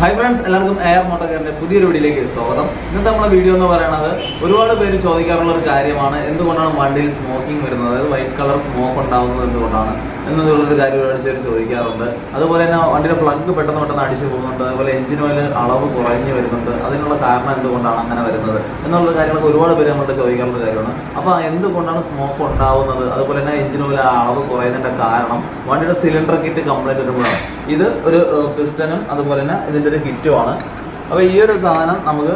Hi friends എല്ലാവർക്കും air മോട്ടോക്കാരന്റെ പുതിയൊരു വീഡിയോയിലേക്ക് സ്വാഗതം. ഇന്നത്തെ നമ്മുടെ വീഡിയോ എന്ന് പറയുന്നത് ഒരുപാട് പേര് ചോദിക്കാറുള്ള ഒരു കാര്യമാണ്. എന്തുകൊണ്ടാണ് വണ്ടിയിൽ സ്മോക്കിംഗ് വരുന്നത്? അതായത് വൈറ്റ് കളർ സ്മോക്ക് ഉണ്ടാകുന്നത് എന്തുകൊണ്ടാണ്? എന്നുള്ളൊരു കാര്യം ഒരുപാട് ചോദിക്കാറുണ്ട്. അതുപോലെ തന്നെ വണ്ടിയുടെ പ്ലഗ് പെട്ടെന്ന് പെട്ടെന്ന് അടിച്ചു പോകുന്നുണ്ട്. അതുപോലെ എഞ്ചിൻ ഓയിൽ അളവ് കുറഞ്ഞു വരുന്നുണ്ട്. അതിനുള്ള കാരണം എന്തുകൊണ്ടാണ് അങ്ങനെ വരുന്നത്? എന്നുള്ള കാര്യങ്ങളൊക്കെ ഒരുപാട് പേര് നമ്മളുടെ ചോദിക്കാറുള്ള കാര്യമാണ്. അപ്പോൾ എന്തുകൊണ്ടാണ് സ്മോക്ക് ഉണ്ടാവുന്നത്? അതുപോലെ തന്നെ എഞ്ചിൻ ഓയിൽ അളവ് കുറയുന്നതിന്റെ കാരണം വണ്ടിയുടെ സിലിണ്ടർ കിറ്റ് കംപ്ലൈന്റ് വരുമ്പോഴാണ്. ഇത് ഒരു പിസ്റ്റനും അതുപോലെ തന്നെ ഇതിന്റെ ഒരു കിറ്റുമാണ് അപ്പോൾ ഈ ഒരു സാധനം നമുക്ക്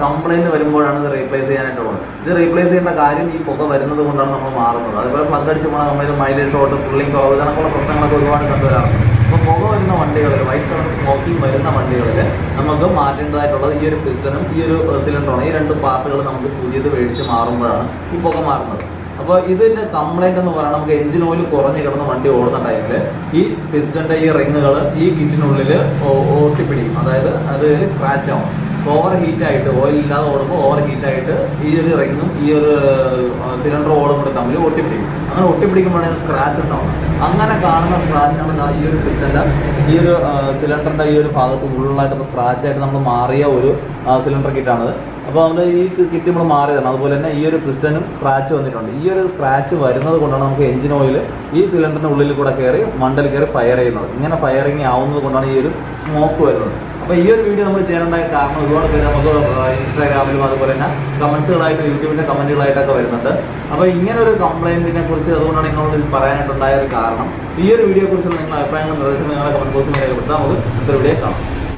കംപ്ലൈന്റ് വരുമ്പോഴാണ് ഇത് റീപ്ലേസ് ചെയ്യാനായിട്ടുള്ളത് ഇത് റീപ്ലേസ് ചെയ്യേണ്ട കാര്യം ഈ പുക വരുന്നത് കൊണ്ടാണ് നമ്മൾ മാറുന്നത്. അതുപോലെ പങ്കടിച്ച് അടിച്ച് പോകണം കംപ്ലൈന്റ് മൈലേജ് ഷോട്ട് പുള്ളിങ് കുറവ് ഇതിനൊക്കെയുള്ള പ്രശ്നങ്ങളൊക്കെ ഒരുപാട് കണ്ടുവരാറുണ്ട്. അപ്പോൾ പുക വരുന്ന വണ്ടികളിൽ വൈറ്റ് കളർ സ്മോക്കിംഗ് വരുന്ന വണ്ടികളിൽ നമുക്ക് മാറ്റേണ്ടതായിട്ടുള്ളത് ഈ ഒരു പിസ്റ്റനും ഈ ഒരു സിലിണ്ടറാണ് ഈ രണ്ട് പാർട്ടുകൾ നമുക്ക് പുതിയത് മേടിച്ച് മാറുമ്പോഴാണ് ഈ പുക മാറുന്നത്. അപ്പോൾ ഇതിന്റെ കംപ്ലൈന്റ് എന്ന് പറയുന്നത് നമുക്ക് എഞ്ചിൻ ഓയിൽ കുറഞ്ഞു കിടന്ന് വണ്ടി ടൈമിൽ ഈ പിസ്റ്റന്റെ ഈ റിങ്ങുകൾ ഈ കിറ്റിനുള്ളിൽ ഓട്ടിപ്പിടിക്കും. അതായത് അത് സ്ക്രാച്ച് ആവും. ഓവർ ഹീറ്റ് ആയിട്ട് ഓയിൽ ഇല്ലാതെ ഓടുമ്പോൾ ഓവർ ഹീറ്റ് ആയിട്ട് ഈ ഒരു റിങ്ങും ഈ ഒരു സിലിണ്ടർ ഓടും കൂടെ തമ്മിൽ ഒട്ടിപ്പിടിക്കും. അങ്ങനെ ഒട്ടിപ്പിടിക്കുമ്പോഴാണ് സ്ക്രാച്ച് ഉണ്ടാവും അങ്ങനെ കാണുന്ന സ്ക്രാച്ചാണ് ഈ ഒരു പിസ്റ്റന്റെ ഈ ഒരു സിലിണ്ടറിന്റെ ഈ ഒരു ഭാഗത്ത് ഫുള്ളായിട്ട് സ്ക്രാച്ച് ആയിട്ട് നമ്മൾ മാറിയ ഒരു സിലിണ്ടർ കിറ്റാണത് അപ്പോൾ നമ്മൾ ഈ കിറ്റ് നമ്മൾ മാറിയതാണ്. അതുപോലെ തന്നെ ഈ ഒരു പിസ്റ്റനും സ്ക്രാച്ച് വന്നിട്ടുണ്ട്. ഈ ഒരു സ്ക്രാച്ച് വരുന്നത് കൊണ്ടാണ് നമുക്ക് എഞ്ചിൻ ഓയിൽ ഈ സിലിണ്ടറിന്റെ ഉള്ളിൽ കൂടെ കയറി മണ്ടൽ കയറി ഫയർ ചെയ്യുന്നത്. ഇങ്ങനെ ഫയറിങ് ആവുന്നത് കൊണ്ടാണ് ഈ ഒരു സ്മോക്ക് വരുന്നത്. അപ്പോൾ ഈ ഒരു വീഡിയോ നമ്മൾ ചെയ്യാനുണ്ടായ കാരണം ഒരുപാട് പേര് നമുക്ക് ഇൻസ്റ്റാഗ്രാമിലും അതുപോലെ തന്നെ കമൻസുകളായിട്ട് യൂട്യൂബിന്റെ കമന്റുകളായിട്ടൊക്കെ വരുന്നുണ്ട്. അപ്പോൾ ഇങ്ങനെ ഒരു കംപ്ലൈന്റിനെ കുറിച്ച് അതുകൊണ്ടാണ് നിങ്ങളോട് പറയാനായിട്ടുണ്ടായ ഒരു കാരണം. ഈ ഒരു വീഡിയോ കുറിച്ചുള്ള നിങ്ങളുടെ അഭിപ്രായങ്ങളും നിർദ്ദേശം നിങ്ങളുടെ കമന്റ് ബോക്സിൽ രേഖപ്പെടുത്താം നമുക്ക് ഇത്ര വീഡിയോ കാണാം.